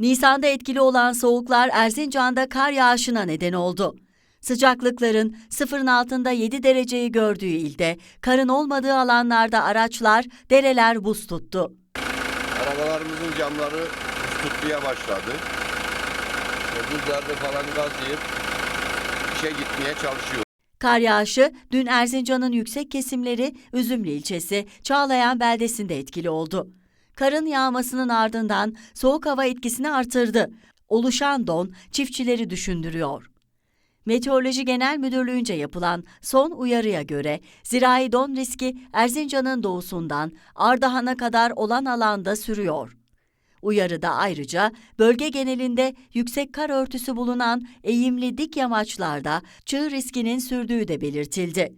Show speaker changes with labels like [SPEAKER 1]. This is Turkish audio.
[SPEAKER 1] Nisan'da etkili olan soğuklar Erzincan'da kar yağışına neden oldu. Sıcaklıkların sıfırın altında 7 dereceyi gördüğü ilde, karın olmadığı alanlarda araçlar, dereler buz tuttu.
[SPEAKER 2] Arabalarımızın camları buz tutmaya başladı. Buzlarda falan gazlayıp işe gitmeye çalışıyor.
[SPEAKER 1] Kar yağışı dün Erzincan'ın yüksek kesimleri Üzümlü ilçesi Çağlayan beldesinde etkili oldu. Karın yağmasının ardından soğuk hava etkisini artırdı. Oluşan don çiftçileri düşündürüyor. Meteoroloji Genel Müdürlüğü'nce yapılan son uyarıya göre zirai don riski Erzincan'ın doğusundan Ardahan'a kadar olan alanda sürüyor. Uyarıda ayrıca bölge genelinde yüksek kar örtüsü bulunan eğimli dik yamaçlarda çığ riskinin sürdüğü de belirtildi.